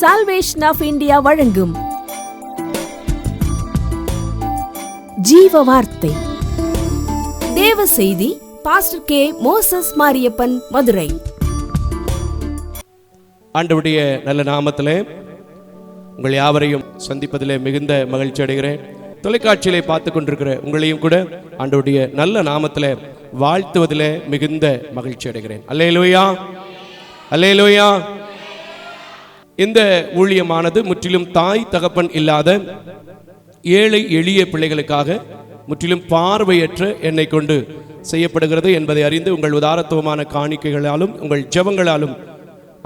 Salvation of India வழங்கும். ஜீவ வார்த்தை தேவ செய்தி pastor K Moses Mariappan Madurai. ஆண்டவுடைய நல்ல நாமத்திலே உங்கள் யாவரையும் சந்திப்பதிலே மிகுந்த மகிழ்ச்சி அடைகிறேன். தொலைக்காட்சியிலே பார்த்து கொண்டிருக்கிற உங்களையும் கூட ஆண்டவுடைய நல்ல நாமத்தில் வாழ்த்துவதிலே மிகுந்த மகிழ்ச்சி அடைகிறேன். அல்லேலூயா. அல்லேலூயா. இந்த ஊழியமானது முற்றிலும் தாய் தகப்பன் இல்லாத ஏழை எளிய பிள்ளைகளுக்காக முற்றிலும் பார்வையற்ற என்னை கொண்டு செய்யப்படுகிறது என்பதை அறிந்து உங்கள் உதாரத்துவமான காணிக்கைகளாலும் உங்கள் ஜெபங்களாலும்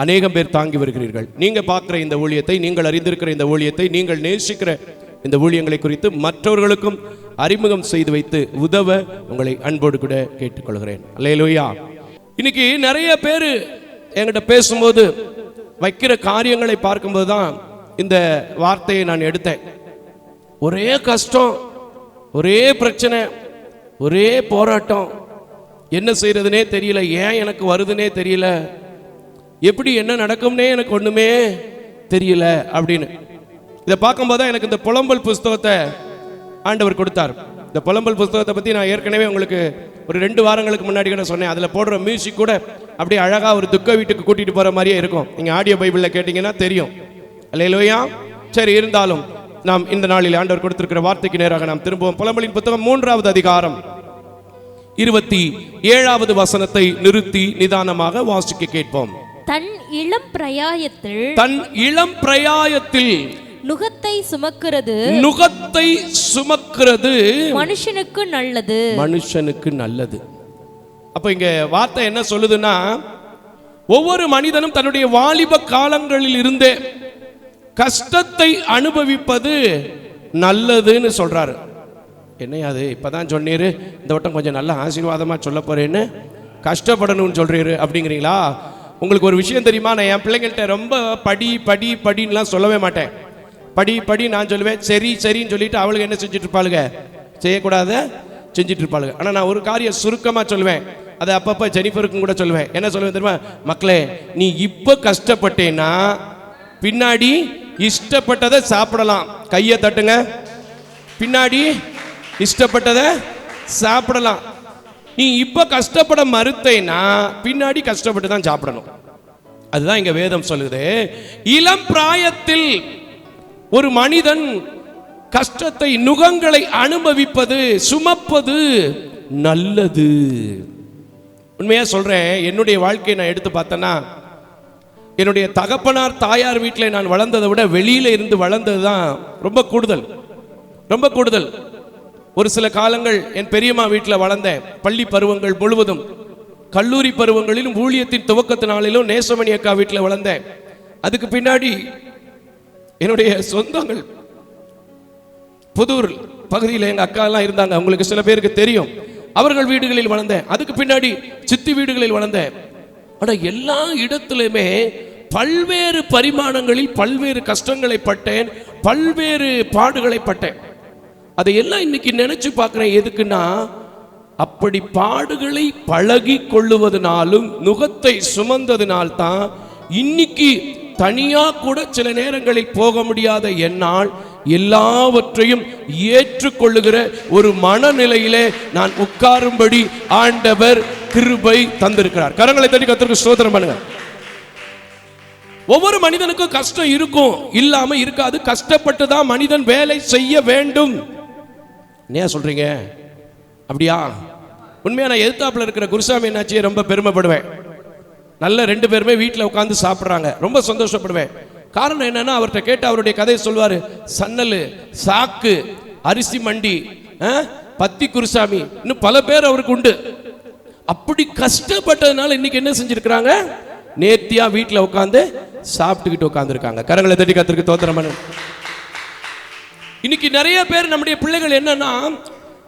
அநேகம் பேர் தாங்கி வருகிறீர்கள். நீங்கள் பார்க்குற இந்த ஊழியத்தை நீங்கள் அறிந்திருக்கிற இந்த ஊழியத்தை நீங்கள் நேசிக்கிற இந்த ஊழியங்களை குறித்து மற்றவர்களுக்கும் அறிமுகம் செய்து வைத்து உதவ உங்களை அன்போடு கூட கேட்டுக்கொள்கிறேன். அல்லையிலோயா இன்னைக்கு நிறைய பேர் என்கிட்ட பேசும்போது வைக்கிற காரியங்களை பார்க்கும்போது தான் இந்த வார்த்தையை நான் எடுத்தேன். ஒரே கஷ்டம் ஒரே பிரச்சனை ஒரே போராட்டம். என்ன செய்யறதுனே தெரியல ஏன் எனக்கு வருதுன்னே தெரியல எப்படி என்ன நடக்கும்னே எனக்கு ஒண்ணுமே தெரியல அப்படின்னு. இதை பார்க்கும்போது தான் எனக்கு இந்த புலம்பல் புஸ்தகத்தை ஆண்டவர் கொடுத்தார். இந்த புலம்பல் புஸ்தகத்தை பற்றி நான் ஏற்கனவே உங்களுக்கு ஒரு ரெண்டு வாரங்களுக்கு முன்னாடி கூட சொன்னேன். அதில் போடுற மியூசிக் கூட அப்படியே அழகாக ஒரு துக்க வீட்டுக்கு கூட்டிகிட்டு போகிற மாதிரியே இருக்கும். நீங்கள் ஆடியோ பைபிளில் கேட்டிங்கன்னா தெரியும். அல்லையா சரி இருந்தாலும் நாம் இந்த நாளில் ஆண்டவர் கொடுத்திருக்கிற வார்த்தைக்கு நேராக நாம் திரும்புவோம். புலம்பலின் புத்தகம் மூன்றாவது அதிகாரம். இருபத்தி ஏழாவது வசனத்தை நிறுத்தி நிதானமாக வாசிக்க கேட்போம். தன் இளம் பிரயாயத்தில் தன் இளம் பிரயாயத்தில் நுகத்தை சுமக்கிறது. நுகத்தை சுமக்கிறது. மனுஷனுக்கு நல்லது. மனுஷனுக்கு நல்லது. அப்ப இங்க வார்த்தை என்ன சொல்லுதுன்னா ஒவ்வொரு மனிதனும் தன்னுடைய வாலிப காலங்களில் இருந்தே கஷ்டத்தை அனுபவிப்பது நல்லதுன்னு சொல்றாரு. என்னையா அது? இப்பதான் சொன்னீரு. இந்த வட்டம் கொஞ்சம் நல்ல ஆசீர்வாதமா சொல்ல போறேன்னு கஷ்டப்படணும்னு சொல்றீரு அப்படிங்கிறீங்களா? உங்களுக்கு ஒரு விஷயம் தெரியுமா? நான் என் பிள்ளைங்கள்ட்ட ரொம்ப படி படி படின்னுலாம் சொல்லவே மாட்டேன். படி படி நான் சொல்லுவேன் சரி சரின்னு சொல்லிட்டு அவளுக்கு என்ன செஞ்சுட்டு இருப்பாளுங்க செய்யக்கூடாத செஞ்சுட்டு இருப்பாளுங்க ஆனால் நான் ஒரு காரியம் சுருக்கமாக சொல்லுவேன். அதை அப்பப்போ ஜெனிஃபருக்கும் கூட சொல்லுவேன். என்ன சொல்லுவேன் தெரியுமா? மக்களே நீ இப்போ கஷ்டப்பட்டேன்னா பின்னாடி இஷ்டப்பட்டதை சாப்பிடலாம். கையை தட்டுங்க. பின்னாடி இஷ்டப்பட்டதை சாப்பிடலாம். நீ இப்போ கஷ்டப்பட மறுத்தேன்னா பின்னாடி கஷ்டப்பட்டு தான் சாப்பிடணும். அதுதான் இங்க வேதம் சொல்லுது. இளம் பிராயத்தில் ஒரு மனிதன் கஷ்டத்தை நுகங்களை அனுபவிப்பது சுமப்பது நல்லது. உண்மையா சொல்றேன் என்னுடைய வாழ்க்கையை நான் எடுத்து பார்த்தேன்னா என்னுடைய தகப்பனார் தாயார் வீட்டில் நான் வளர்ந்ததை விட வெளியில இருந்து வளர்ந்தது தான் ரொம்ப கூடுதல். ரொம்ப கூடுதல். ஒரு சில காலங்கள் என் பெரியம்மா வீட்டில் வளர்ந்தேன் பள்ளி பருவங்கள் முழுவதும் கல்லூரி பருவங்களிலும் ஊழியத்தின் துவக்கத்து நாளிலும் நேசமணி அக்கா வீட்டில் வளர்ந்தேன். அதுக்கு பின்னாடி என்னுடைய சொந்தங்கள். புதூர் பகுதியில் எங்கள் அக்கா எல்லாம் இருந்தாங்க. உங்களுக்கு சில பேருக்கு தெரியும். அவர்கள் வீடுகளில் வளர்ந்தேன். அதுக்கு பின்னாடி சித்தி வீடுகளில் வளர்ந்தேன். ஆனால் எல்லா இடத்துலையுமே பல்வேறு பரிமாணங்களில் பல்வேறு கஷ்டங்களை பட்டேன். பல்வேறு பாடுகளை பட்டேன். அதையெல்லாம் இன்னைக்கு நினைச்சு பார்க்குறேன். எதுக்குன்னா அப்படி பாடுகளை பழகி கொள்ளுவதனாலும் நுகத்தை சுமந்ததினால்தான் இன்னைக்கு தனியா கூட சில நேரங்களில் போக முடியாத என்னால் எல்லாவற்றையும் ஏற்றுக்கொள்ளுகிற ஒரு மனநிலையிலே நான் உட்காரும்படி ஆண்டவர் கிருபை தந்திருக்கிறார். கரங்களை தட்டி கத்திற்கு சோதனம் பண்ணுங்க. ஒவ்வொரு மனிதனுக்கும் கஷ்டம் இருக்கும். இல்லாம இருக்காது. கஷ்டப்பட்டு தான் மனிதன் வேலை செய்ய வேண்டும். ஏன் சொல்றீங்க? அப்படியா? உண்மையா நான் எதிர்த்தாப்புல இருக்கிற குருசாமி என்னாச்சியை ரொம்ப பெருமைப்படுவேன். நல்ல ரெண்டு பேருமே வீட்டில் உட்காந்து சாப்பிட்றாங்க. ரொம்ப சந்தோஷப்படுவேன். காரணம் என்னன்னா அவர்கிட்ட கேட்டு அவருடைய கதையை சொல்வார். சன்னல் சாக்கு அரிசி மண்டி ஆ, பத்தி குருசாமி இன்னும் பல பேர் அவருக்கு உண்டு. அப்படி கஷ்டப்பட்டதுனால இன்னைக்கு என்ன செஞ்சிருக்கிறாங்க? நேர்த்தியா வீட்டில் உட்காந்து சாப்பிட்டுக்கிட்டு உட்காந்துருக்காங்க கரங்களை தட்டி கத்திருக்கு தோத்திரம் இன்னைக்கு நிறைய பேர் நம்முடைய பிள்ளைகள் என்னன்னா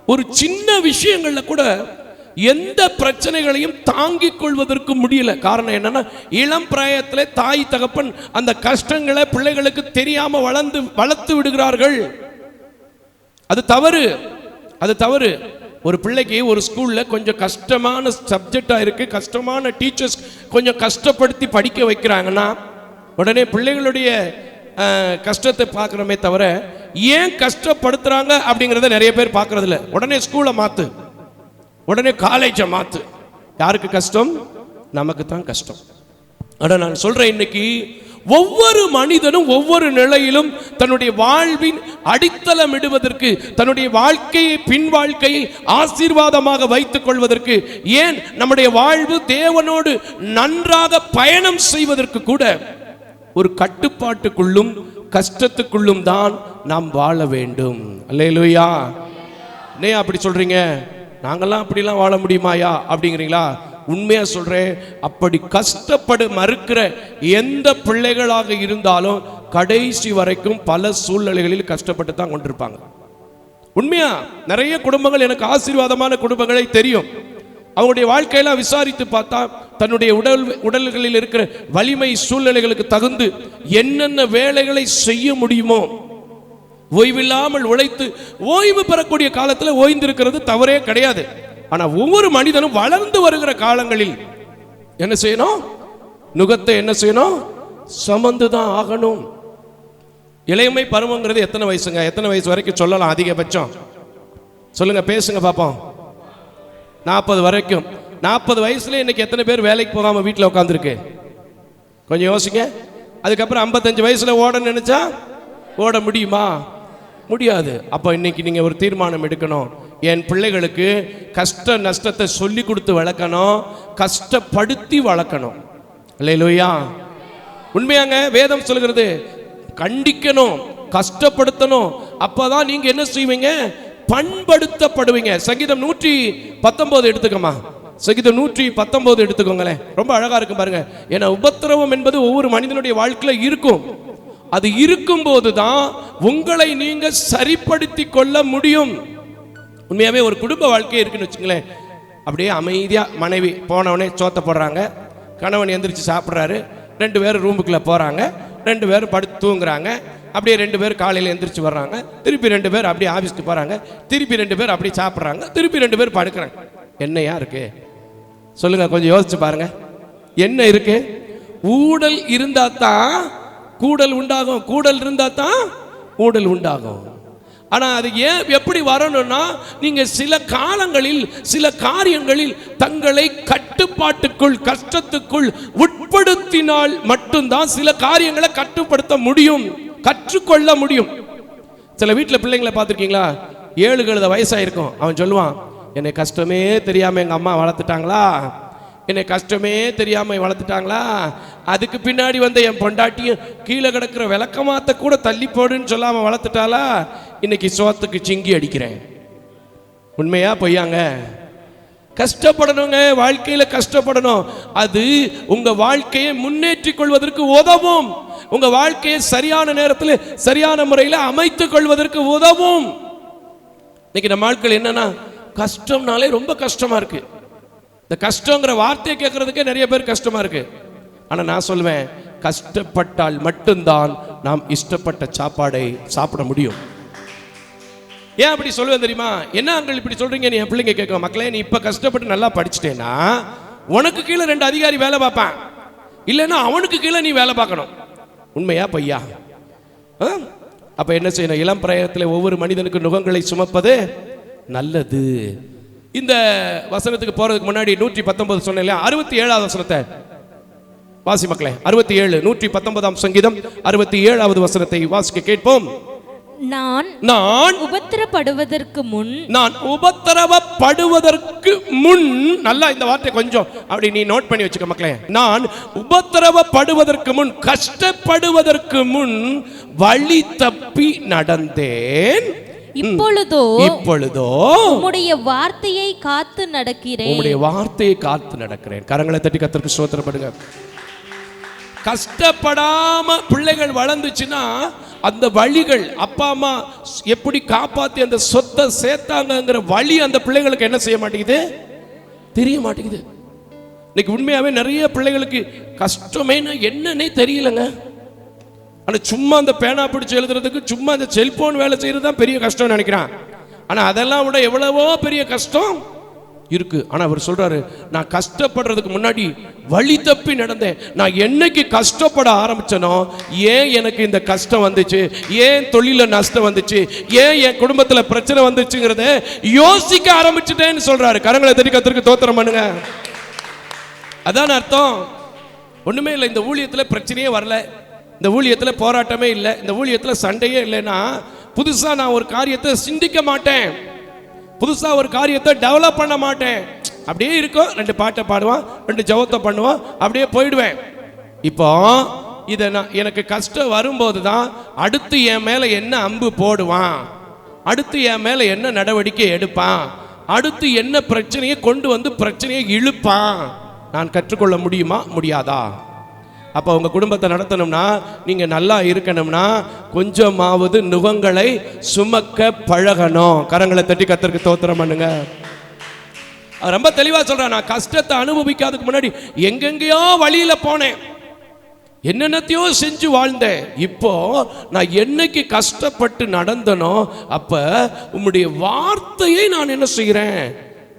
ஒரு சின்ன விஷயங்கள்ல கூட எந்த பிரச்சனைகளையும் தாங்கிக் கொள்வதற்கு முடியல. காரணம் என்னன்னா இளம் பிராயத்தில் தாய் தகப்பன் அந்த கஷ்டங்களை பிள்ளைகளுக்கு தெரியாம வளர்ந்து வளர்த்து விடுகிறார்கள். அது தவறு. அது தவறு. ஒரு பிள்ளைக்கு ஒரு ஸ்கூல்ல கொஞ்சம் கஷ்டமான சப்ஜெக்டா இருக்கு. கஷ்டமான டீச்சர்ஸ் கொஞ்சம் கஷ்டப்படுத்தி படிக்க வைக்கிறாங்கன்னா உடனே பிள்ளைகளுடைய கஷ்டத்தை பார்க்குறோமே தவிர ஏன் கஷ்டப்படுத்துறாங்க அப்படிங்கிறத நிறைய பேர் பார்க்கறதில்ல. உடனே ஸ்கூலை மாற்று உடனே காலேஜை மாத்து. யாருக்கு கஷ்டம்? நமக்கு தான் கஷ்டம். ஆனா நான் சொல்றேன் இன்னைக்கு ஒவ்வொரு மனிதனும் ஒவ்வொரு நிலையிலும் தன்னுடைய வாழ்வின் அடித்தளம் இடுவதற்கு தன்னுடைய வாழ்க்கையை பின் வாழ்க்கையை ஆசீர்வாதமாக வைத்துக் கொள்வதற்கு ஏன் நம்முடைய வாழ்வு தேவனோடு நன்றாக பயணம் செய்வதற்கு கூட ஒரு கட்டுப்பாட்டுக்குள்ளும் கஷ்டத்துக்குள்ளும் தான் நாம் வாழ வேண்டும். அல்லேலூயா. ஏன் அப்படி சொல்றீங்க? நாங்கெல்லாம் அப்படிலாம் வாழ முடியுமாயா? அப்படிங்கிறீங்களா? உண்மையாக சொல்கிறேன் அப்படி கஷ்டப்படு மறுக்கிற எந்த பிள்ளைகளாக இருந்தாலும் கடைசி வரைக்கும் பல சூழ்நிலைகளில் கஷ்டப்பட்டு தான் கொண்டிருப்பாங்க. உண்மையா? நிறைய குடும்பங்கள் எனக்கு ஆசீர்வாதமான குடும்பங்களை தெரியும். அவங்களுடைய வாழ்க்கையெல்லாம் விசாரித்து பார்த்தா தன்னுடைய உடல் உடல்களில் இருக்கிற வலிமை சூழ்நிலைகளுக்கு தகுந்து என்னென்ன வேலைகளை செய்ய முடியுமோ ஓய்வில்லாமல் உழைத்து ஓய்வு பெறக்கூடிய காலத்தில் ஓய்ந்திருக்கிறது தவறே கிடையாது. ஆனால் ஒவ்வொரு மனிதனும் வளர்ந்து வருகிற காலங்களில் என்ன செய்யணும்? நுகத்தை என்ன செய்யணும்? சுமந்து தான் ஆகணும். இளையமை பருவங்கிறது எத்தனை வயசுங்க? எத்தனை வயசு வரைக்கும் சொல்லலாம் அதிகபட்சம். சொல்லுங்க பேசுங்க பார்ப்போம் நாற்பது வரைக்கும். நாற்பது வயசுல இன்னைக்கு எத்தனை பேர் வேலைக்கு போகாம வீட்டில் உட்காந்துருக்கு கொஞ்சம் யோசிங்க. அதுக்கப்புறம் ஐம்பத்தஞ்சு வயசுல ஓட நினைச்சா ஓட முடியுமா? முடியாது. அப்போ இன்னைக்கு நீங்கள் ஒரு தீர்மானம் எடுக்கணும். என் பிள்ளைகளுக்கு கஷ்ட நஷ்டத்தை சொல்லி கொடுத்து வளர்க்கணும். கஷ்டப்படுத்தி வளர்க்கணும். இல்லையா உண்மையாங்க வேதம் சொல்கிறது கண்டிக்கணும் கஷ்டப்படுத்தணும். அப்போதான் நீங்கள் என்ன செய்வீங்க? பண்படுத்தப்படுவீங்க. சங்கீதம் நூற்றி பத்தொம்போது எடுத்துக்கோமா சங்கீதம் நூற்றி பத்தொம்போது எடுத்துக்கோங்களேன். ரொம்ப அழகாக இருக்கும் பாருங்க. ஏன்னா உபத்திரவம் என்பது ஒவ்வொரு மனிதனுடைய வாழ்க்கையில் இருக்கும். அது இருக்கும்போது தான் உங்களை நீங்க சரிப்படுத்தி கொள்ள முடியும். உண்மையாவே ஒரு குடும்ப வாழ்க்கை இருக்குன்னு வச்சுங்களேன் அப்படியே அமைதியா மனைவி போனவனே சோத்த போடுறாங்க. கணவன் எந்திரிச்சு சாப்பிட்றாரு. ரெண்டு பேரும் ரூமுக்குள்ள போறாங்க. ரெண்டு பேரும் படுத்து தூங்குறாங்க. அப்படியே ரெண்டு பேர் காலையில் எந்திரிச்சு வர்றாங்க. திருப்பி ரெண்டு பேர் அப்படியே ஆஃபீஸ்க்கு போகிறாங்க திருப்பி ரெண்டு பேர் அப்படியே சாப்பிட்றாங்க. திருப்பி ரெண்டு பேர் படுக்கிறாங்க. என்னையா இருக்கு? சொல்லுங்க கொஞ்சம் யோசிச்சு பாருங்க. என்ன இருக்கு? ஊடல் இருந்தால் தான் கூடல் உண்டாகும். கூடல் இருந்தால் தான் ஊடல் உண்டாகும். ஆனால் அது ஏன் எப்படி வரணும்னா நீங்கள் சில காலங்களில் சில காரியங்களில் தங்களை கட்டுப்பாட்டுக்குள் கஷ்டத்துக்குள் உட்படுத்தினால் மட்டும்தான் சில காரியங்களை கட்டுப்படுத்த முடியும் கற்றுக்கொள்ள முடியும். சில வீட்டில் பிள்ளைங்களை பார்த்துருக்கீங்களா? ஏழு கழுத வயசாயிருக்கும். அவன் சொல்லுவான் என்னை கஷ்டமே தெரியாமல் எங்கள் அம்மா வளர்த்துட்டாங்களா? என்னை கஷ்டமே தெரியாமல் வளர்த்துட்டாங்களா? அதுக்கு பின்னாடி வந்த என் பொண்டாட்டியும் கீழே கிடக்கிற விளக்கமாத்த கூட தள்ளி போடுன்னு சொல்லாமல் வளர்த்துட்டாளா? இன்னைக்கு சோத்துக்கு சிங்கி அடிக்கிறேன். உண்மையா பொய்யாங்க? கஷ்டப்படணுங்க வாழ்க்கையில் கஷ்டப்படணும். அது உங்கள் வாழ்க்கையை முன்னேற்றிக் கொள்வதற்கு உதவும். உங்கள் வாழ்க்கையை சரியான நேரத்தில் சரியான முறையில் அமைத்துக் கொள்வதற்கு உதவும். இன்னைக்கு நம்ம ஆட்கள் என்னன்னா கஷ்டம்னாலே ரொம்ப கஷ்டமாக இருக்குது இந்த கஷ்டங்கிற வார்த்தையை கேட்கறதுக்கே நிறைய பேர் கஷ்டமா இருக்கு. ஆனா நான் சொல்லுவேன் கஷ்டப்பட்டால் மட்டும்தான் நாம் இஷ்டப்பட்ட சாப்பாடை சாப்பிட முடியும். ஏன் அப்படி சொல்லுவேன் தெரியுமா? என்ன அங்கள் இப்படி சொல்றீங்க? நீ என் பிள்ளைங்க கேட்கும் மக்களே நீ இப்ப கஷ்டப்பட்டு நல்லா படிச்சிட்டேன்னா உனக்கு கீழே ரெண்டு அதிகாரி வேலை பார்ப்பான். இல்லைன்னா அவனுக்கு கீழே நீ வேலை பார்க்கணும். உண்மையா பொய்யா? ஆ? அப்ப என்ன செய்யணும்? இளம் பிரயத்தில் ஒவ்வொரு மனிதனுக்கு நுகங்களை சுமப்பது நல்லது. இந்த வசனத்துக்கு போறதுக்கு முன்னாடி நூற்றி பத்தொன்பது சொன்னேன் இல்லையா? அறுபத்தி ஏழாவது வசனத்தை. வாசி மக்களே அறுபத்தி ஏழு நூற்றி பத்தொன்பதாம் சங்கீதம் அறுபத்தி ஏழாவது வசனத்தை வாசிக்க கேட்போம். நான் நான் உபத்திரப்படுவதற்கு முன் நான் உபத்திரவப்படுவதற்கு முன் நல்லா இந்த வார்த்தை கொஞ்சம் அப்படி நீ நோட் பண்ணி வச்சுக்க மக்களே. நான் உபத்திரவப்படுவதற்கு முன் கஷ்டப்படுவதற்கு முன் வழி தப்பி நடந்தேன். இப்பொழுதோ இப்பொழுதோ உம்முடைய வார்த்தையை காத்து நடக்கிறேன். உம்முடைய வார்த்தையை காத்து நடக்கிறேன். கரங்களை தட்டி கத்திற்கு சோத்திரப்படுங்க கஷ்டப்படாம பிள்ளைகள் வளர்ந்துச்சுன்னா அந்த வழிகள் அப்பா அம்மா எப்படி காப்பாத்தி அந்த சொத்தை சேர்த்தாங்கங்கிற வழி அந்த பிள்ளைகளுக்கு என்ன செய்ய மாட்டேங்குது? தெரிய மாட்டேங்குது. இன்னைக்கு உண்மையாவே நிறைய பிள்ளைகளுக்கு கஷ்டமேனா என்னன்னே தெரியலங்க. ஆனால் சும்மா அந்த பேனா பிடிச்சி எழுதுறதுக்கு சும்மா அந்த செல்போன் வேலை செய்யறது தான் பெரிய கஷ்டம்னு நினைக்கிறான். ஆனால் அதெல்லாம் விட எவ்வளவோ பெரிய கஷ்டம் இருக்கு. ஆனால் அவர் சொல்றாரு நான் கஷ்டப்படுறதுக்கு முன்னாடி வழி தப்பி நடந்தேன். நான் என்னைக்கு கஷ்டப்பட ஆரம்பிச்சனோ ஏன் எனக்கு இந்த கஷ்டம் வந்துச்சு? ஏன் தொழில நஷ்டம் வந்துச்சு? ஏன் என் குடும்பத்தில் பிரச்சனை வந்துச்சுங்கிறத யோசிக்க ஆரம்பிச்சுட்டேன்னு சொல்றாரு. கரங்களை தெரிவிக்கிறதுக்கு தோத்திரம் பண்ணுங்க. அதான் அர்த்தம்? ஒண்ணுமே இல்லை இந்த ஊழியத்தில் பிரச்சனையே வரல. இந்த ஊழியத்தில் போராட்டமே இல்லை. இந்த ஊழியத்தில் சண்டையே இல்லைன்னா புதுசாக நான் ஒரு காரியத்தை சிந்திக்க மாட்டேன். புதுசாக ஒரு காரியத்தை டெவலப் பண்ண மாட்டேன். அப்படியே இருக்கும். ரெண்டு பாட்டை பாடுவான் ரெண்டு ஜெபத்தை பண்ணுவான் அப்படியே போயிடுவேன். இப்போ இதை நான் எனக்கு கஷ்டம் வரும்போது தான் அடுத்து என் மேலே என்ன அம்பு போடுவான்? அடுத்து என் மேலே என்ன நடவடிக்கை எடுப்பான்? அடுத்து என்ன பிரச்சனையை கொண்டு வந்து பிரச்சனையை இழுப்பான்? நான் கற்றுக்கொள்ள முடியுமா? முடியாதா? அப்போ உங்கள் குடும்பத்தை நடத்தணும்னா நீங்கள் நல்லா இருக்கணும்னா கொஞ்சமாவது நுகங்களை சுமக்க பழகணும். கரங்களை தட்டி கத்தருக்கு தோத்திரம் பண்ணுங்க. ரொம்ப தெளிவாக சொல்கிறேன் நான் கஷ்டத்தை அனுபவிக்காததுக்கு முன்னாடி எங்கெங்கேயோ வழியில் போனேன். என்னென்னத்தையோ செஞ்சு வாழ்ந்தேன். இப்போ நான் என்னைக்கு கஷ்டப்பட்டு நடந்தனோ அப்ப உம்முடைய வார்த்தையை நான் என்ன செய்கிறேன்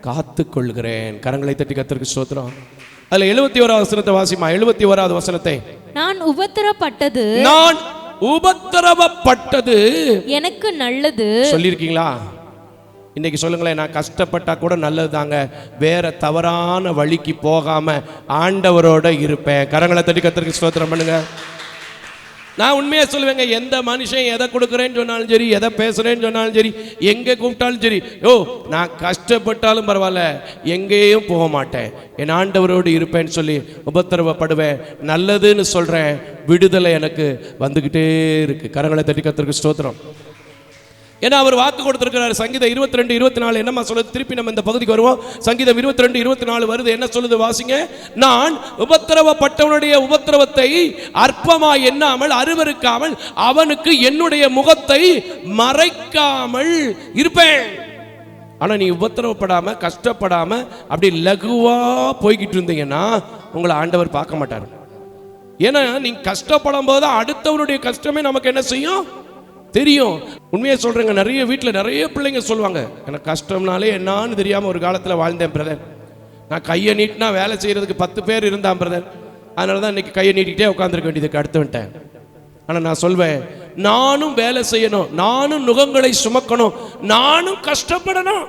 காத்துக்கொள்கிறேன். கரங்களை தட்டி கத்திற்கு சோத்திரம் அதுல எழுபத்தி ஓராவது வசனத்தை வாசிமா எழுபத்தி ஓராவது வசனத்தை. நான் உபத்திரப்பட்டது. நான் உபத்திரவப்பட்டது. எனக்கு நல்லது. சொல்லியிருக்கீங்களா? இன்னைக்கு சொல்லுங்களேன் நான் கஷ்டப்பட்டா கூட நல்லது தாங்க வேற தவறான வழிக்கு போகாம ஆண்டவரோட இருப்பேன். கரங்களை தட்டி கத்திரிக்கு ஸ்தோத்திரம் பண்ணுங்க. நான் உண்மையாக சொல்லுவேங்க எந்த மனுஷன் எதை கொடுக்குறேன்னு சொன்னாலும் சரி எதை பேசுகிறேன்னு சொன்னாலும் சரி எங்கே கூப்பிட்டாலும் சரி ஓ நான் கஷ்டப்பட்டாலும் பரவாயில்ல எங்கேயும் போக மாட்டேன். என் ஆண்டவரோடு இருப்பேன்னு சொல்லி உபத்திரவப்படுவேன். நல்லதுன்னு சொல்கிறேன் விடுதலை எனக்கு வந்துக்கிட்டே இருக்குது கரங்களை தட்டி கத்திரிக்கு ஸ்தோத்திரம். ஏன்னா அவர் வாக்கு கொடுத்திருக்கிறார். சங்கீதம் இருபத்தி ரெண்டு இருபத்தி நாலு என்னம்மா சொல்லுது? திருப்பி நம்ம இந்த பகுதிக்கு வருவோம். சங்கீதம் இருபத்தி ரெண்டு இருபத்தி நாலு வருது. என்ன சொல்லுது வாசிங்க? நான் உபத்திரவப்பட்டவனுடைய உபத்திரவத்தை அற்பமா எண்ணாமல் அருவருக்காமல் அவனுக்கு என்னுடைய முகத்தை மறைக்காமல் இருப்பேன். ஆனா நீ உபத்திரவப்படாம கஷ்டப்படாம அப்படி லகுவா போய்கிட்டு இருந்தீங்கன்னா உங்களை ஆண்டவர் பார்க்க மாட்டார். ஏன்னா நீ கஷ்டப்படும் போது அடுத்தவனுடைய கஷ்டமே நமக்கு என்ன செய்யும்? தெரியும். உண்மையை சொல்றேங்க நிறைய வீட்டில் நிறைய பிள்ளைங்க சொல்லுவாங்க எனக்கு கஷ்டம்னாலே என்னான்னு தெரியாம ஒரு காலத்தில் வாழ்ந்தேன் பிரதர் நான் கையை நீட்டினா வேலை செய்யறதுக்கு பத்து பேர் இருந்தான் பிரதர் அதனால தான் இன்னைக்கு கையை நீட்டிக்கிட்டே உட்காந்துருக்க வேண்டியதுக்கு அடுத்து வந்துட்டேன். ஆனால் நான் சொல்வேன் நானும் வேலை செய்யணும் நானும் நுகங்களை சுமக்கணும் நானும் கஷ்டப்படணும்.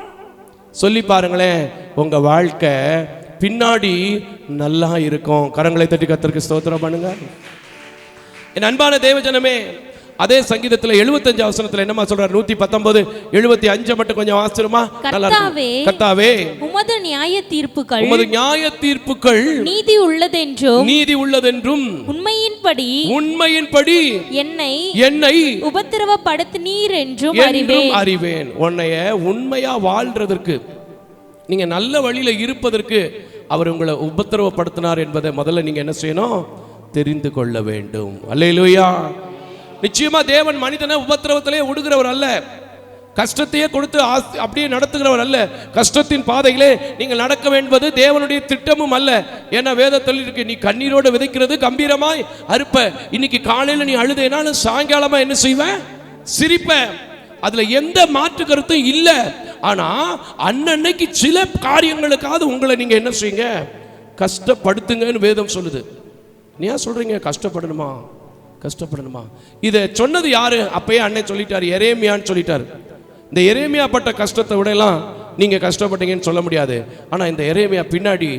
சொல்லி பாருங்களேன் உங்க வாழ்க்கை பின்னாடி நல்லா இருக்கும். கரங்களை தட்டி கத்திற்கு ஸ்தோத்திரம் பண்ணுங்க. என் அன்பான தேவஜனமே அதே சங்கீதத்துல 75 அவசரத்துல என்னமா சொல்றாரு? நூத்தி பத்தொன்பது எழுபத்தி அஞ்சு மட்டும் கொஞ்சம் வாசிருமா கர்த்தாவே உமது நியாய தீர்ப்புகள் உமது நியாய தீர்ப்புகள் நீதி உள்ளதென்றும் நீதி உள்ளதென்றும் உண்மையின்படி உண்மையின்படி என்னை என்னை உபத்திரவப்படுத்தினீர் என்றும் என்றும் அறிவேன். அறிவேன். உன்னைய உண்மையா வாழ்றதற்கு நீங்க நல்ல வழியில இருப்பதற்கு அவர் உங்களை உபத்திரவப்படுத்தினார் என்பதை முதல்ல நீங்க என்ன செய்யணும்? தெரிந்து கொள்ள வேண்டும். அல்லேலூயா. நிச்சயமா தேவன் மனிதனை உபத்திரவத்திலே விடுகிறவர் அல்ல. கஷ்டத்தையே கொடுத்து அப்படியே நடத்துகிறவர் அல்ல. கஷ்டத்தின் பாதையிலே நீங்கள் நடக்க வேண்டுவது தேவனுடைய திட்டமும் அல்ல. ஏன்னா வேதத்தில் இருக்கு நீ கண்ணீரோடு விதைக்கிறது கம்பீரமாய் அறுப்ப. இன்னைக்கு காலையில் நீ அழுதேனாலும் சாயங்காலமா என்ன செய்வ? சிரிப்ப. அதுல எந்த மாற்று கருத்தும் இல்ல. ஆனா அன்னன்னைக்கு சில காரியங்களுக்காவது உங்களை நீங்க என்ன செய்யுங்க? கஷ்டப்படுத்துங்கன்னு வேதம் சொல்லுது. நீ ஏன் சொல்றீங்க கஷ்டப்படணுமா? கஷ்டப்படணுமா? இதை சொன்னது யாரு? அப்பயே அண்ணன் சொல்லிட்டார் எரேமியான்னு சொல்லிட்டார். இந்த எரேமியா பட்ட கஷ்டத்தை விடலாம் நீங்க கஷ்டப்பட்டீங்கன்னு சொல்ல முடியாது. ஆனா இந்த எரேமியா பின்னாடி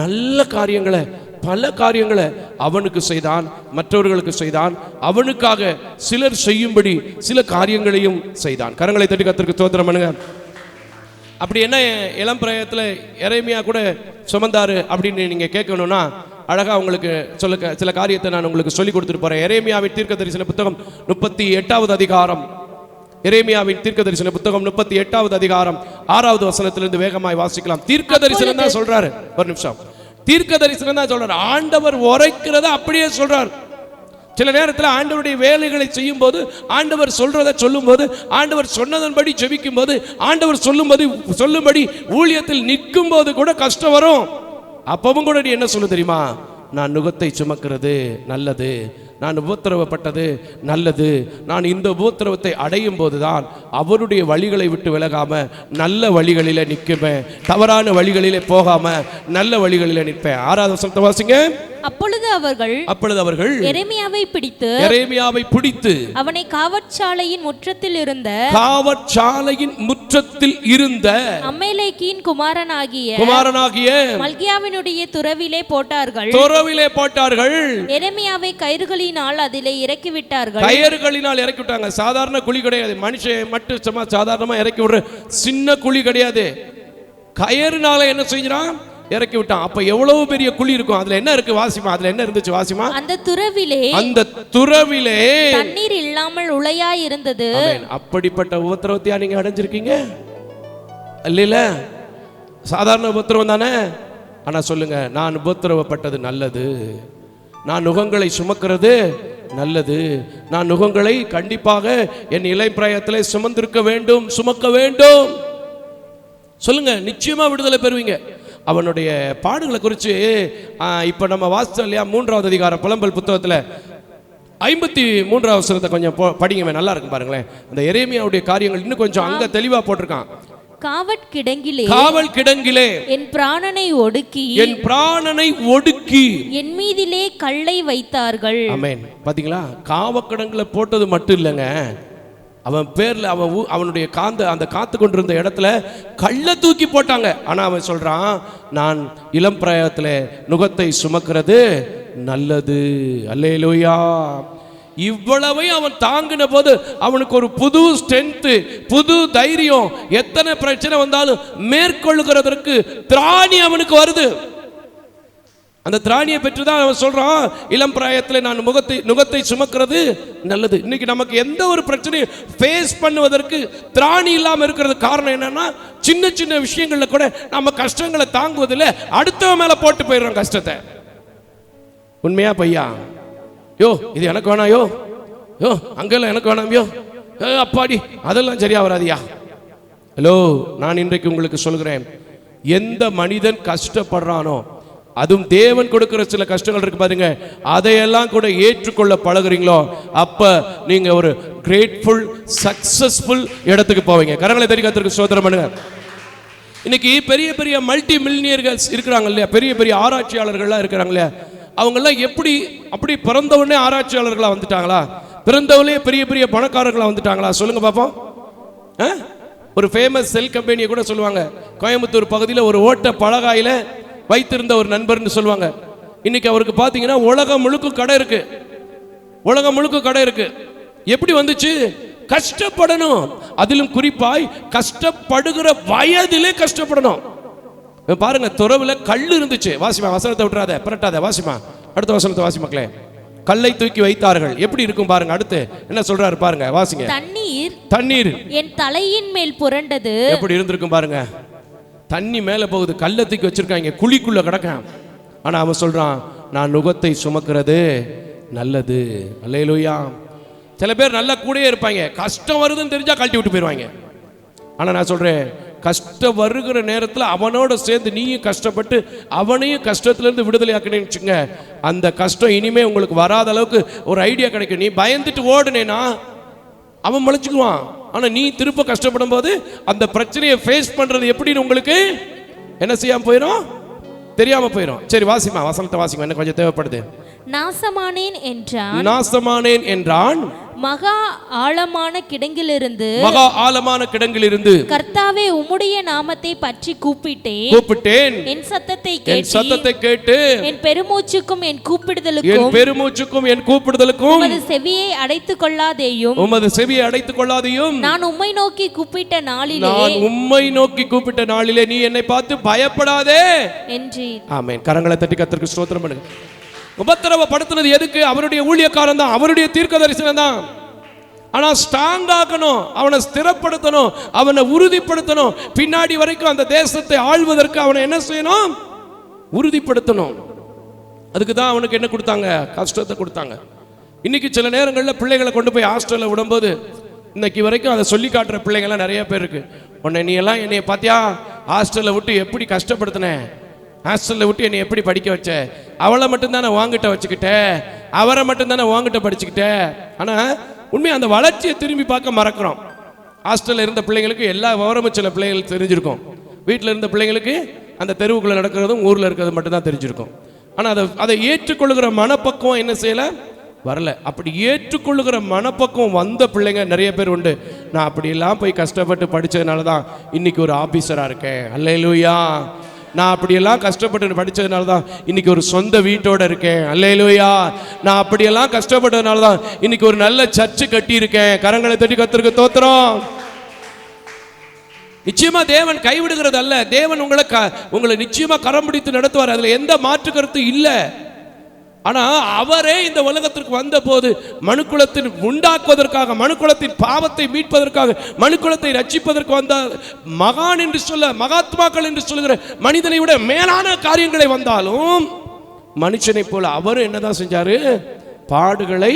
நல்ல காரியங்களை பல காரியங்களை அவனுக்கு செய்தான் மற்றவர்களுக்கு செய்தான். அவனுக்காக சிலர் செய்யும்படி சில காரியங்களையும் செய்தான். கரங்களை தட்டி கத்திற்கு தோத்திரம் பண்ணுங்க. அப்படி என்ன இளம் பிராயத்தில் இறைமையா கூட சுமந்தாரு அப்படின்னு நீங்கள் கேட்கணும்னா அழகாக உங்களுக்கு சொல்ல சில காரியத்தை நான் உங்களுக்கு சொல்லி கொடுத்துட்டு போகிறேன் எரேமியாவின் தீர்க்க தரிசன புத்தகம் முப்பத்தி எட்டாவது அதிகாரம். எரேமியாவின் தீர்க்க தரிசன புத்தகம் முப்பத்தி எட்டாவது அதிகாரம். ஆறாவது வசனத்திலிருந்து வேகமாய் வாசிக்கலாம். தீர்க்க தரிசனம் தான் சொல்றாரு. ஒரு நிமிஷம். தீர்க்க தரிசனம் தான் சொல்றாரு. ஆண்டவர் உரைக்கிறத அப்படியே சொல்றாரு. சில நேரத்தில் ஆண்டவருடைய வேலைகளை செய்யும் போது ஆண்டவர் சொல்றதை சொல்லும்போது ஆண்டவர் சொன்னதன்படி ஜெபிக்கும் போது ஆண்டவர் சொல்லும்போது சொல்லும்படி ஊழியத்தில் நிற்கும் போது கூட கஷ்டம் வரும். அப்பவும் கூட நீ என்ன சொல்லு தெரியுமா? நான் நுகத்தை சுமக்கிறது நல்லது. நான் உபத்திரவப்பட்டது நல்லது. நான் இந்த உபத்திரவத்தை அடையும் போதுதான் அவருடைய வழிகளை விட்டு விலகாம நல்ல வழிகளிலே நிற்குவேன் தவறான வழிகளிலே போகாம நல்ல வழிகளிலே நிற்பேன். ஆறாவது வசனத்தை வாசிங்க. அப்பொழுது அவர்கள் அப்பொழுது அவர்கள் எரேமியாவை பிடித்து எரேமியாவை பிடித்து அவனை காவற்சாலையின் முற்றத்தில் இருந்த காவற்சாலையின் முற்றத்தில் இருந்த அம்மேலேக்கின் குமாரனாகிய குமாரனாகிய மல்கியாவினுடைய துறவிலே போட்டார்கள். துறவிலே போட்டார்கள். எரேமியாவை கயிறுகளினால் அதிலே இறக்கி விட்டார்கள் கயறுகளினால் இறக்கி விட்டாங்க சாதாரண குழி கிடையாது. மனுஷன் மட்டும் சும்மா சாதாரணமா இறக்கி விடுற சின்ன குழி கிடையாது. கயறுனால என்ன செஞ்சான் இறக்கி விட்டான். அப்ப எவ்வளவு பெரிய குழி இருக்கும்? அதுல என்ன இருக்கு வாசிமா? அதுல என்ன இருந்துச்சு வாசிமா? அந்த துறவிலே அந்த துறவிலே தண்ணீர் இல்லாமல் உளையாய் இருந்தது. அப்படிப்பட்ட உபத்திரவத்தையா நீங்க அடைஞ்சிருக்கீங்க? இல்ல சாதாரண உபத்திரவம் தானே? ஆனா சொல்லுங்க நான் உபத்திரவப்பட்டது நல்லது. நான் நுகங்களை சுமக்கிறது நல்லது. நான் நுகங்களை கண்டிப்பாக என் இளைப்பிராயத்திலே சுமந்திருக்க வேண்டும் சுமக்க வேண்டும். சொல்லுங்க நிச்சயமா விடுதலை பெறுவீங்க. அவனுடைய பாடுகளை குறித்து இப்போ நம்ம வாசித்தோம் இல்லையா மூன்றாவது அதிகாரம் புலம்பல் புத்தகத்தில். ஐம்பத்தி மூன்றாவது வசனத்தை கொஞ்சம் படிங்க நல்லா இருக்கும் பாருங்களேன். அந்த எரேமியாவுடைய காரியங்கள் இன்னும் கொஞ்சம் அங்கே தெளிவாக போட்டிருக்கான். காவற்கிடங்கிலே காவல் கிடங்கிலே என் பிராணனை ஒடுக்கி என் பிராணனை ஒடுக்கி என் மீதிலே கல்லை வைத்தார்கள். அமேன் பாத்தீங்களா? காவக்கிடங்குல போட்டது மட்டும் இல்லைங்க. அவன் பேர்ல அவன் அவனுடைய காந்த அந்த காத்து கொண்டிருந்த இடத்துல கள்ள தூக்கி போட்டாங்க. ஆனா அவன் சொல்றான் நான் இளம் பிராயத்துல நுகத்தை சுமக்கிறது நல்லது. அல்லேலூயா. இவ்வளவையும் அவன் தாங்கின போது அவனுக்கு ஒரு புது ஸ்ட்ரென்த்து புது தைரியம். எத்தனை பிரச்சனை வந்தாலும் மேற்கொள்ளுகிறதற்கு திராணி அவனுக்கு வருது. அந்த திராணியை பெற்று தான் அவன் சொல்கிறான் இளம் பிராயத்தில் நான் முகத்தை நுகத்தை சுமக்கிறது நல்லது. இன்னைக்கு நமக்கு எந்த ஒரு பிரச்சனையும் ஃபேஸ் பண்ணுவதற்கு திராணி இல்லாமல் இருக்கிறது காரணம் என்னன்னா சின்ன சின்ன விஷயங்களில் கூட நம்ம கஷ்டங்களை தாங்குவதில் அடுத்தவன் மேலே போட்டு போயிடுறோம் கஷ்டத்தை. உண்மையா பையா யோ இது எனக்கு வேணாம் யோ. யோ அங்கெல்லாம் எனக்கு வேணாம் யோ. ஏ, அப்பாடி அதெல்லாம் சரியா வராதியா? ஹலோ நான் இன்றைக்கு உங்களுக்கு சொல்கிறேன் எந்த மனிதன் கஷ்டப்படுறானோ அதுவும் தேவன் கொடுக்கிற சில கஷ்டங்கள் இருக்கு பாருங்க அதையெல்லாம் கூட ஏற்றுக்கொள்ள பழகுறீங்களோ அப்ப நீங்க ஒரு கிரேட்ஃபுல் சக்சஸ்ஃபுல் இடத்துக்கு போவீங்க. கரங்களை தெரிவிக்கிறதுக்கு கத்திற்கு சோதனம் பண்ணுங்க. இன்னைக்கு பெரிய பெரிய மல்டி மில்லினியர்கள் இருக்கிறாங்க இல்லையா? பெரிய பெரிய ஆராய்ச்சியாளர்கள்லாம் இருக்கிறாங்க இல்லையா? அவங்கெல்லாம் எப்படி அப்படி பிறந்த ஆராய்ச்சியாளர்களாக வந்துட்டாங்களா? பிறந்தவளே பெரிய பெரிய பணக்காரர்களாக வந்துட்டாங்களா? சொல்லுங்க பாப்போம். ஆ? ஒரு ஃபேமஸ் செல் கம்பெனியை கூட சொல்லுவாங்க. கோயம்புத்தூர் பகுதியில் ஒரு ஓட்ட பலகாயில வைத்திருந்த ஒரு நண்பர்னு சொல்லுவாங்க. இன்னைக்கு அவருக்கு பார்த்தீங்கன்னா உலகம் முழுக்க கடை இருக்கு. உலகம் முழுக்க கடை இருக்கு. எப்படி வந்துச்சு? கஷ்டப்படணும். அதிலும் குறிப்பாய் கஷ்டப்படுகிற வயதிலே கஷ்டப்படணும். பாருங்க துறவுல கல் இருந்துச்சு. வாசிமா வசனத்தை விட்டுறாத புரட்டாத வாசிமா. அடுத்த வசனத்தை வாசி மக்களே. கல்லை தூக்கி வைத்தார்கள். எப்படி இருக்கும் பாருங்க அடுத்து என்ன சொல்றாரு பாருங்க வாசிங்க. தண்ணீர் தண்ணீர். என் தலையின் மேல் புரண்டது. எப்படி இருந்திருக்கும் பாருங்க. தண்ணி மேல போகுது கல்லை தூக்கி வச்சிருக்காங்க குழிக்குள்ள கிடக்கான் ஆனா அவன் சொல்றான் நான் நுகத்தை சுமக்கிறது நல்லது. அல்லேலூயா. சில பேர் நல்லா கூடயே இருப்பாங்க. கஷ்டம் வருதுன்னு தெரிஞ்சா கழட்டி விட்டு போயிடுவாங்க ஆனா நான் சொல்றேன் கஷ்டம் வருகிற நேரத்தில் அவனோட சேர்ந்து நீயும் கஷ்டப்பட்டு அவனையும் கஷ்டத்துலேருந்து விடுதலை ஆக்கினேன்னு அந்த கஷ்டம் இனிமே உங்களுக்கு வராத அளவுக்கு ஒரு ஐடியா கிடைக்கும். நீ பயந்துட்டு ஓடுனேனா அவன் முளைச்சிக்குவான் ஆனால் நீ திருப்ப கஷ்டப்படும் போது அந்த பிரச்சனையை ஃபேஸ் பண்ணுறது எப்படின்னு உங்களுக்கு என்ன செய்யாமல் போயிடும் தெரியாமல் போயிடும் சரி வாசிமா வசனத்தை வாசிமா என்ன கொஞ்சம் தேவைப்படுது. நாசமானேன் என்றான். நாசமானேன் என்றான். மகா ஆழமான கிடங்கிலிருந்து மகா ஆழமான கிடங்கிலிருந்து கர்த்தாவே உம்முடைய நாமத்தை பற்றி கூப்பிட்டேன். கூப்பிட்டேன். என் சத்தத்தை என் கேட்டு சத்தத்தை கேட்டு என் பெருமூச்சுக்கும் என் என் கூப்பிடுதலுக்கும் பெருமூச்சுக்கும் என் கூப்பிடுதலுக்கும் உமது செவியை அடைத்துக் கொள்ளாதேயும். உமது செவியை அடைத்துக் கொள்ளாதையும். நான் உம்மை நோக்கி கூப்பிட்ட நாளிலே நான் உம்மை நோக்கி கூப்பிட்ட நாளிலே நீ என்னை பார்த்து பயப்படாதே. என்றேன் ஆமென். கரங்களை தட்டி கத்திற்கு ஸ்தோத்திரம் பண்ணுங்க. உபத்திரவப்படுத்தினது எதுக்கு? அவருடைய ஊழியக்காரன் தான் அவருடைய தீர்க்க தரிசனம் தான். ஆனால் ஸ்ட்ராங் ஆகணும் அவனை ஸ்திரப்படுத்தணும் அவனை உறுதிப்படுத்தணும். பின்னாடி வரைக்கும் அந்த தேசத்தை ஆள்வதற்கு அவனை என்ன செய்யணும்? உறுதிப்படுத்தணும். அதுக்கு தான் அவனுக்கு என்ன கொடுத்தாங்க? கஷ்டத்தை கொடுத்தாங்க. இன்னைக்கு சில நேரங்களில் பிள்ளைகளை கொண்டு போய் ஹாஸ்டலில் விடும்போது இன்னைக்கு வரைக்கும் அதை சொல்லி காட்டுற பிள்ளைங்கள்லாம் நிறைய பேர் இருக்கு. உன்னை நீ எல்லாம் என்னைய பார்த்தியா ஹாஸ்டலில் விட்டு எப்படி கஷ்டப்படுத்தின? ஹாஸ்டலில் விட்டு என்னை எப்படி படிக்க வச்ச? அவளை மட்டும்தானே வாங்கிட்ட வச்சுக்கிட்ட? அவரை மட்டும்தானே வாங்கிட்ட படிச்சுக்கிட்ட? ஆனால் உண்மையை அந்த வளர்ச்சியை திரும்பி பார்க்க மறக்கிறோம். ஹாஸ்டலில் இருந்த பிள்ளைங்களுக்கு எல்லா விவரமும் சில பிள்ளைங்களுக்கு தெரிஞ்சிருக்கும். வீட்டில் இருந்த பிள்ளைங்களுக்கு அந்த தெருவுக்குள்ளே நடக்கிறதும் ஊரில் இருக்கிறது மட்டும்தான் தெரிஞ்சிருக்கும். ஆனால் அதை அதை ஏற்றுக்கொள்ளுகிற மனப்பக்குவம் என்ன செய்யலை? வரல. அப்படி ஏற்றுக்கொள்ளுகிற மனப்பக்குவம் வந்த பிள்ளைங்க நிறைய பேர் உண்டு. நான் அப்படியெல்லாம் போய் கஷ்டப்பட்டு படித்ததுனால தான் இன்னைக்கு ஒரு ஆபீசராக இருக்கேன். அல்லையிலூயா நான் அப்படியெல்லாம் கஷ்டப்பட்டு படித்ததுனால தான் இன்னைக்கு ஒரு சொந்த வீட்டோட இருக்கேன். அல்லையிலோயா நான் அப்படியெல்லாம் கஷ்டப்பட்டதுனால தான் இன்னைக்கு ஒரு நல்ல சர்ச்சு கட்டியிருக்கேன். கரங்களை தட்டி கத்திருக்க தோத்துறோம் நிச்சயமா தேவன் கைவிடுகிறது அல்ல தேவன் உங்களை க- உங்களை நிச்சயமா கரம் பிடித்து நடத்துவார். அதுல எந்த மாற்று கருத்தும் இல்லை. ஆனால் அவரே இந்த உலகத்திற்கு வந்த போது மனுக்குலத்தின் உண்டாக்குவதற்காக மனுக்குலத்தின் பாவத்தை மீட்பதற்காக மனுக்குலத்தை ரட்சிப்பதற்கு வந்த மகான் என்று சொல்ல மகாத்மாக்கள் என்று சொல்லுகிற மனிதனை விட மேலான காரியங்களை வந்தாலும் மனுஷனை போல அவரும் என்னதான் செஞ்சாரு? பாடுகளை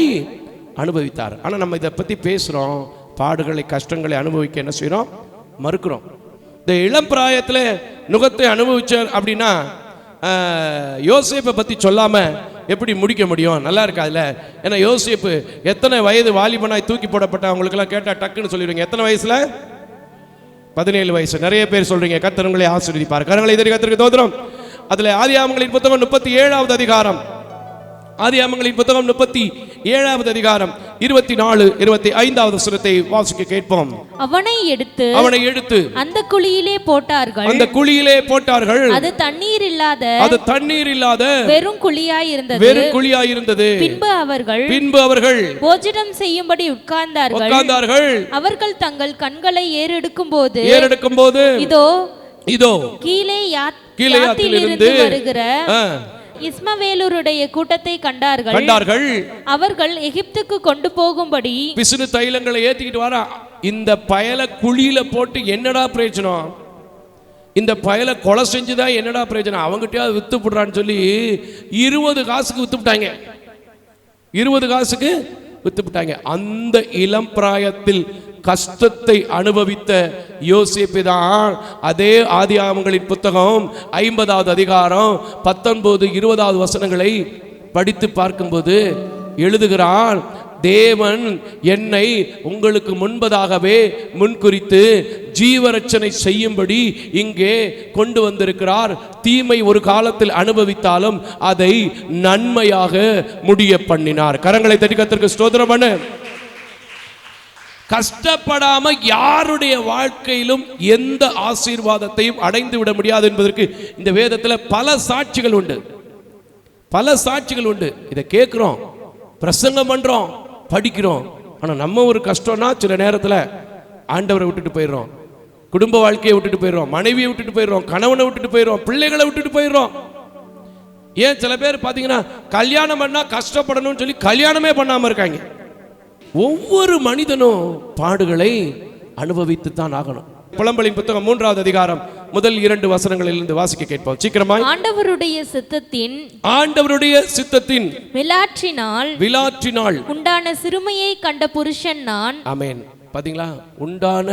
அனுபவித்தார். ஆனால் நம்ம இதை பற்றி பேசுகிறோம் பாடுகளை கஷ்டங்களை அனுபவிக்க என்ன செய்கிறோம் மறுக்கிறோம். இந்த இளம் பிராயத்தில் நுகத்தை அனுபவிச்சார் அப்படின்னா யோசிப்பை யோசேப்பை பற்றி சொல்லாமல் எப்படி முடிக்க முடியும்? நல்லா இருக்காதுல்ல? ஏன்னா யோசிப்பு எத்தனை வயது வாலிபனாய் தூக்கி போடப்பட்ட அவங்களுக்கெல்லாம் கேட்டால் டக்குன்னு சொல்லிடுவீங்க. எத்தனை வயசில்? பதினேழு வயசு. நிறைய பேர் சொல்றீங்க கர்த்தர் உங்களை ஆசீர்வதிப்பார். கரங்களை எதிரி கத்திரிக்க தோத்திரம். அதுல ஆதியாமங்களின் புத்தகம் முப்பத்தி ஏழாவது அதிகாரம். ஆதியாமங்களின் புத்தகம் முப்பத்தி ஏழாவது அதிகாரம் இருபத்தி நாலு இருபத்தி ஐந்தாவது சுரத்தை வாசிக்க கேட்போம். அவனை எடுத்து அவனை எடுத்து அந்த குழியிலே போட்டார்கள். அந்த குழியிலே போட்டார்கள். அது தண்ணீர் இல்லாத அது தண்ணீர் இல்லாத வெறும் குழியாய் இருந்தது. வெறும் குழியாய் இருந்தது. பின்பு அவர்கள் பின்பு அவர்கள் போஜனம் செய்யும்படி உட்கார்ந்தார்கள். உட்கார்ந்தார்கள். அவர்கள் தங்கள் கண்களை ஏறெடுக்கும் போது ஏறெடுக்கும் போது இதோ இதோ கீழே யாத்திலிருந்து வருகிற ஆ, இஸ்மவேலூருடைய கூட்டத்தை கண்டார்கள். கண்டார்கள். அவர்கள் எகிப்துக்கு கொண்டு போகும்படி பிசுனு தைலங்களை ஏத்திக்கிட்டு வரா. இந்த பயலை குழியில போட்டு என்னடா பிரயோஜனம்? இந்த பயலை கொலை செஞ்சுதான் என்னடா பிரயோஜனம்? அவங்ககிட்டயாவது வித்து போடுறான்னு சொல்லி இருபது காசுக்கு வித்து விட்டாங்க. இருபது காசுக்கு வித்துவிட்டாங்க. அந்த இளம் பிராயத்தில் கஷ்டத்தை அனுபவித்த யோசிப்பு தான் அதே ஆதியாமங்களின் புத்தகம் ஐம்பதாவது அதிகாரம் பத்தொன்பது இருபதாவது வசனங்களை படித்து பார்க்கும்போது எழுதுகிறான் தேவன் என்னை உங்களுக்கு முன்பதாகவே முன்குறித்து ஜீவரட்சனை செய்யும்படி இங்கே கொண்டு வந்திருக்கிறார். தீமை ஒரு காலத்தில் அனுபவித்தாலும் அதை நன்மையாக முடிய பண்ணினார். கரங்களை தட்டி கத்திற்கு ஸ்தோத்திரம் கஷ்டப்படாம யாருடைய வாழ்க்கையிலும் எந்த ஆசீர்வாதத்தையும் அடைந்து விட முடியாது என்பதற்கு இந்த வேதத்தில் பல சாட்சிகள் உண்டு. பல சாட்சிகள் உண்டு. இதை கேட்குறோம். பிரசங்கம் பண்றோம். படிக்கிறோம். ஆனால் நம்ம ஒரு கஷ்டம்னா சில நேரத்தில் ஆண்டவரை விட்டுட்டு போயிடுறோம். குடும்ப வாழ்க்கையை விட்டுட்டு போயிடுறோம். மனைவியை விட்டுட்டு போயிடுறோம். கணவனை விட்டுட்டு போயிடுறோம். பிள்ளைகளை விட்டுட்டு போயிடுறோம். ஏன் சில பேர் பார்த்தீங்கன்னா கல்யாணம் பண்ணால் கஷ்டப்படணும்னு சொல்லி கல்யாணமே பண்ணாமல் இருக்காங்க. ஒவ்வொரு மனிதனும் பாடுகளை அனுபவித்து தான் ஆகணும். புலம்பலின் புத்தகம் மூன்றாவது அதிகாரம் முதல் இரண்டு வசனங்களிலிருந்து வாசிக்க கேட்போம். சீக்கிரமாய். ஆண்டவருடைய சித்தத்தின் ஆண்டவருடைய சித்தத்தின் விளாற்றினால் விலாற்றினாள் உண்டான சிறுமையை கண்ட புருஷன் நான். ஆமென். பாத்தீங்களா? உண்டான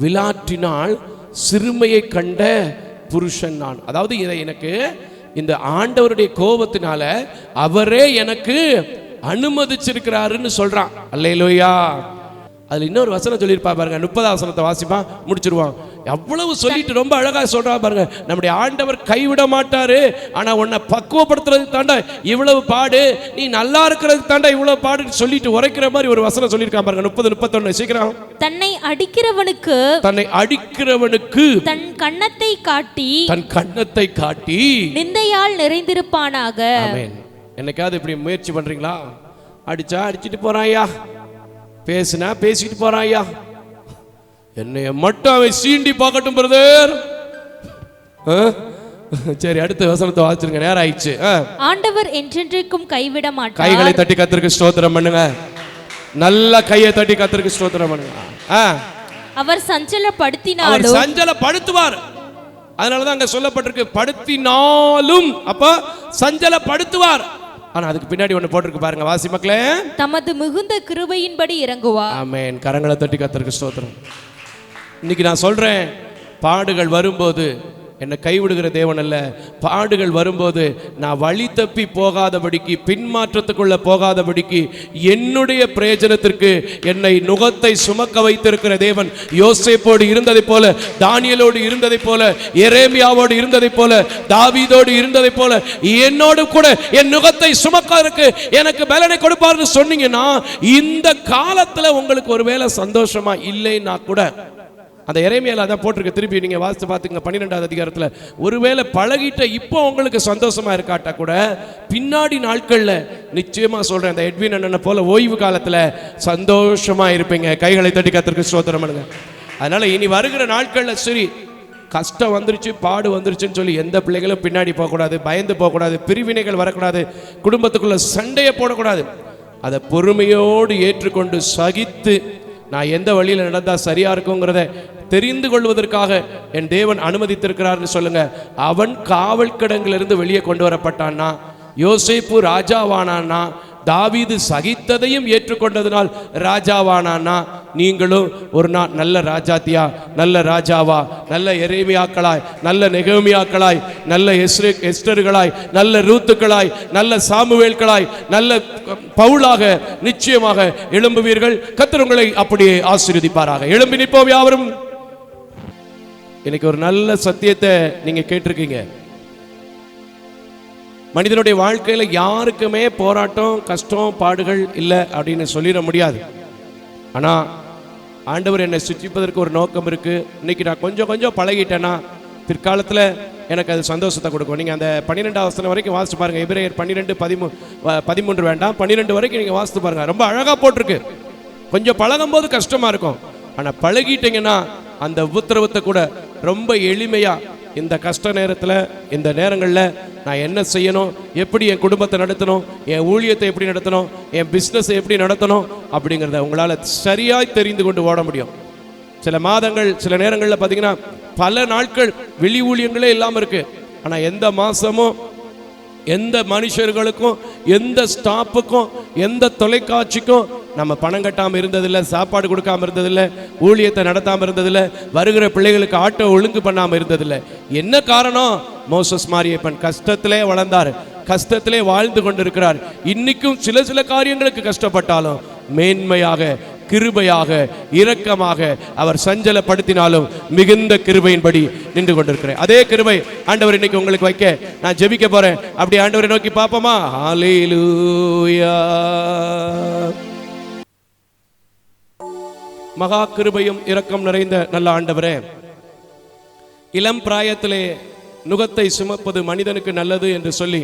விலாற்றினால் சிறுமையை கண்ட புருஷன் நான். அதாவது இதை எனக்கு இந்த ஆண்டவருடைய கோபத்தினால அவரே எனக்கு அனுமதிச்சிருக்கிறாருன்னு சொல்றான். அல்லேலூயா. அதுல இன்னொரு வசனம் சொல்லியிருப்பா பாருங்க. முப்பதாம் வசனத்தை வாசிப்பா முடிச்சிருவான். எவ்வளவு சொல்லிட்டு ரொம்ப அழகா சொல்றா பாருங்க. நம்முடைய ஆண்டவர் கைவிட மாட்டாரு. ஆனா உன்னை பக்குவப்படுத்துறதுக்கு தாண்டா இவ்வளவு பாடு. நீ நல்லா இருக்கிறதுக்கு தாண்டா இவ்வளவு பாடுன்னு சொல்லிட்டு உரைக்கிற மாதிரி ஒரு வசனம் சொல்லியிருக்கான் பாருங்க. முப்பது முப்பத்தொன்னு சீக்கிரம். தன்னை அடிக்கிறவனுக்கு தன்னை அடிக்கிறவனுக்கு தன் கன்னத்தை காட்டி தன் கன்னத்தை காட்டி நிந்தையால் நிறைந்திருப்பானாக. என்னைக்காவது இப்படி முயற்சி பண்றீங்களா? அடிச்சா அடிச்சிட்டு போறான் ஐயா பேசுனா பேசிட்டு போறான் ஐயா. என்னைய மட்டும் அவன் சீண்டி பார்க்கட்டும் பிரதர். சரி அடுத்த வசனத்தை வாசிச்சிருங்க. நேரம் ஆயிடுச்சு. ஆண்டவர் என்றென்றைக்கும் கைவிட மாட்டார். கைகளை தட்டி கத்திருக்கு ஸ்தோத்திரம் பண்ணுங்க. நல்ல கையை தட்டி கத்திருக்கு ஸ்தோத்திரம் பண்ணுங்க. அவர் அவர் சஞ்சலப்படுத்தினாலும் சஞ்சல படுத்துவார் அதனாலதான் அங்க சொல்லப்பட்டிருக்கு படுத்தினாலும் அப்ப சஞ்சலப்படுத்துவார். ஆனா அதுக்கு பின்னாடி ஒண்ணு போட்டிருக்கு பாருங்க வாசி மக்களே. தமது மிகுந்த கிருபையின்படி இறங்குவார் ஆமென். கரங்களை தட்டி கத்திருக்கு ஸ்தோத்திரம். இன்னைக்கு நான் சொல்றேன் பாடுகள் வரும்போது என்னை கைவிடுகிற தேவன் அல்ல. பாடுகள் வரும்போது நான் வழி தப்பி போகாதபடிக்கு பின்மாற்றத்துக்குள்ள போகாதபடிக்கு என்னுடைய பிரயோஜனத்திற்கு என்னை நுகத்தை சுமக்க வைத்திருக்கிற தேவன் யோசேப்போடு இருந்ததைப் போல தானியலோடு இருந்ததைப் போல எரேமியாவோடு இருந்ததைப் போல தாவீதோடு இருந்ததைப் போல என்னோடு கூட என் நுகத்தை சுமக்கிறதுக்கு எனக்கு பலனை கொடுப்பார்னு சொன்னீங்கன்னா இந்த காலத்துல உங்களுக்கு ஒருவேளை சந்தோஷமா இல்லைன்னா கூட அந்த இறைமையில அதான் போட்டிருக்க. திருப்பி நீங்கள் வாசித்து பார்த்துங்க பன்னிரெண்டாவது அதிகாரத்தில். ஒருவேளை பழகிட்ட இப்போ உங்களுக்கு சந்தோஷமாக இருக்காட்டா கூட பின்னாடி நாட்களில் நிச்சயமாக சொல்கிறேன் அந்த எட்வின் அண்ணனை போல ஓய்வு காலத்தில் சந்தோஷமாக இருப்பீங்க. கைகளை தட்டி கத்திற்கு சோதனம் பண்ணுங்க. இனி வருகிற நாட்களில் சரி கஷ்டம் வந்துருச்சு பாடு வந்துருச்சுன்னு சொல்லி எந்த பிள்ளைகளும் பின்னாடி போகக்கூடாது பயந்து போகக்கூடாது பிரிவினைகள் வரக்கூடாது குடும்பத்துக்குள்ளே சண்டையை போடக்கூடாது. அதை பொறுமையோடு ஏற்றுக்கொண்டு சகித்து நான் எந்த வழியில் நடந்தால் சரியா இருக்குங்கிறத தெரிந்து கொள்வதற்காக என் தேவன் அனுமதித்திருக்கிறார்னு சொல்லுங்க. அவன் காவல் கிடங்கிலிருந்து வெளியே கொண்டு வரப்பட்டான்னா யோசிப்பு ராஜாவானான்னா தாவீது சகித்ததையும் ஏற்றுக்கொண்டதினால் ராஜாவானான்னா நீங்களும் ஒரு நாள் நல்ல ராஜாத்தியா நல்ல ராஜாவா நல்ல எரேமியாக்களாய் நல்ல நெகமியாக்களாய் நல்ல எஸ்ரு எஸ்டர்களாய் நல்ல ரூத்துக்களாய் நல்ல சாமுவேல்களாய் நல்ல பவுலாக நிச்சயமாக எழும்புவீர்கள். கத்திரங்களை அப்படியே ஆசீர்வதிப்பாராக. எழும்பி நிற்போம் யாவரும். இன்னைக்கு ஒரு நல்ல சத்தியத்தை நீங்க கேட்டிருக்கீங்க. மனிதனுடைய வாழ்க்கையில் யாருக்குமே போராட்டம் கஷ்டம் பாடுகள் இல்லை அப்படின்னு சொல்லிட முடியாது. ஆனால் ஆண்டவர் என்னை சுற்றிப்பதற்கு ஒரு நோக்கம் இருக்குது இன்னைக்கு நான் கொஞ்சம் கொஞ்சம் பழகிட்டேன்னா பிற்காலத்தில் எனக்கு அது சந்தோஷத்தை கொடுக்கும். நீங்கள் அந்த பன்னிரெண்டாவது வசனம் வரைக்கும் வாசித்து பாருங்கள் எபிரேயர் பன்னிரெண்டு பதிமூ பதிமூன்று வேண்டாம். பன்னிரெண்டு வரைக்கும் நீங்கள் வாசித்து பாருங்கள் ரொம்ப அழகாக போட்டிருக்கு. கொஞ்சம் பழகும் போது கஷ்டமாக இருக்கும். ஆனால் பழகிட்டீங்கன்னா அந்த உத்தரவத்தை கூட ரொம்ப எளிமையாக இந்த கஷ்ட நேரத்தில் இந்த நேரங்களில் நான் என்ன செய்யணும்? எப்படி என் குடும்பத்தை நடத்தணும்? என் ஊழியத்தை எப்படி நடத்தணும்? என் பிஸ்னஸை எப்படி நடத்தணும்? அப்படிங்கிறத உங்களால் சரியாய் தெரிந்து கொண்டு ஓட முடியும். சில மாதங்கள் சில நேரங்களில் பார்த்தீங்கன்னா பல நாட்கள் வெளி ஊழியங்களே இல்லாமல் இருக்கு. ஆனால் எந்த மாதமும் எந்த மனுஷர்களுக்கும் எந்த ஸ்டாப்புக்கும் எந்த தொலைக்காட்சிக்கும் நம்ம பணம் கட்டாமல் இருந்ததில்லை சாப்பாடு கொடுக்காம இருந்ததில்லை ஊழியத்தை நடத்தாமல் இருந்ததில்லை வருகிற பிள்ளைகளுக்கு ஆட்டோ ஒழுங்கு பண்ணாமல் இருந்ததில்லை. என்ன காரணம்? மோசஸ் மாரியப்பன் கஷ்டத்திலே வளர்ந்தார். கஷ்டத்திலே வாழ்ந்து கொண்டிருக்கிறார். இன்னைக்கும் சில சில காரியங்களுக்கு கஷ்டப்பட்டாலும் மேன்மையாக கிருபையாக இரக்கமாக அவர் சஞ்சலப்படுத்தினாலும் மிகுந்த கிருபையின்படி நின்று கொண்டிருக்கிறேன். அதே கிருபை ஆண்டவர் இன்னைக்கு உங்களுக்கு வைக்க நான் ஜெபிக்க போறேன். அப்படி ஆண்டவரை நோக்கி பார்ப்போமா? ஹalleluya. மகா கிருபையும் இரக்கம் நிறைந்த நல்ல ஆண்டவரே இளம் பிராயத்திலே நுகத்தை சுமப்பது மனிதனுக்கு நல்லது என்று சொல்லி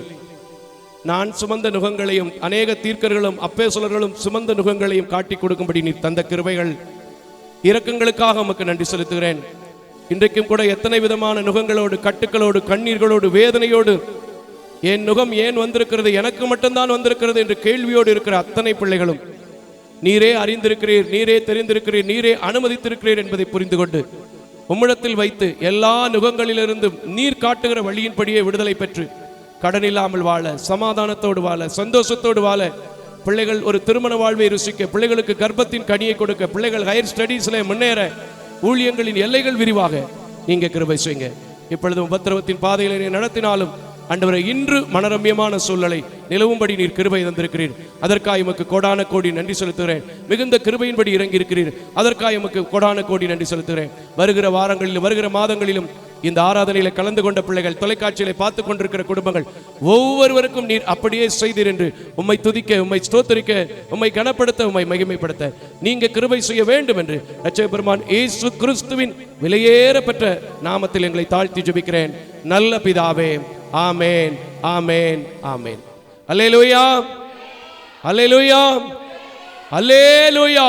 நான் சுமந்த நுகங்களையும் அநேக தீர்க்கர்களும் அப்பேசுலர்களும் சுமந்த நுகங்களையும் காட்டி கொடுக்கும்படி நீ தந்த கிருபைகள் இரக்கங்களுக்காக உமக்கு நன்றி செலுத்துகிறேன். இன்றைக்கும் கூட எத்தனை விதமான நுகங்களோடு கட்டுக்களோடு கண்ணீர்களோடு வேதனையோடு என் நுகம் ஏன் வந்திருக்கிறது? எனக்கு மட்டும்தான் வந்திருக்கிறது என்று கேள்வியோடு இருக்கிற அத்தனை பிள்ளைகளும் நீரே அறிந்திருக்கிறீர் நீரே தெரிந்திருக்கிறீர் நீரே அனுமதித்திருக்கிறீர் என்பதை புரிந்து கொண்டு உம்மிடத்தில் வைத்து எல்லா நுகங்களிலிருந்தும் நீர் காட்டுகிற வழியின்படியே விடுதலை பெற்று கடன் இல்லாமல் வாழ சமாதானத்தோடு வாழ சந்தோஷத்தோடு வாழ. பிள்ளைகள் ஒரு திருமண வாழ்வை ருசிக்க பிள்ளைகளுக்கு கர்ப்பத்தின் கனியை கொடுக்க பிள்ளைகள் ஹையர் ஸ்டடீஸ்ல முன்னேற ஊழியங்களின் எல்லைகள் விரிவாக நீங்க கிருபை செய்யுங்க. இப்பொழுது உபத்திரவத்தின் பாதையில் நடத்தினாலும் அண்டவரை இன்று மனரம்யமான சூழ்நிலை நிலவும்படி நீர் கிருபை தந்திருக்கிறீர். அதற்காக எமக்கு கோடான கோடி நன்றி செலுத்துகிறேன். மிகுந்த கிருபையின்படி இறங்கி இருக்கிறீர் அதற்காக எமக்கு கோடான கோடி நன்றி செலுத்துகிறேன். வருகிற வாரங்களிலும் வருகிற மாதங்களிலும் இந்த ஆராதனையில் கலந்து கொண்ட பிள்ளைகள் தொலைக்காட்சியில பார்த்து கொண்டிருக்கிற குடும்பங்கள் ஒவ்வொருவருக்கும் நீர் அப்படியே செய்தீர் என்று உம்மை துதிக்க உம்மை ஸ்தோத்தரிக்க உம்மை கனப்படுத்த உம்மை மகிமைப்படுத்த. நீங்க கிருபை செய்ய வேண்டும் என்று ரட்சக பெருமான் இயேசு கிறிஸ்துவின் விலையேற பெற்ற நாமத்தில் எங்களை தாழ்த்தி ஜபிக்கிறேன். நல்ல பிதாவே ஆமேன் ஆமேன் ஆமேன். அல்லேலூயா அல்லே லூயா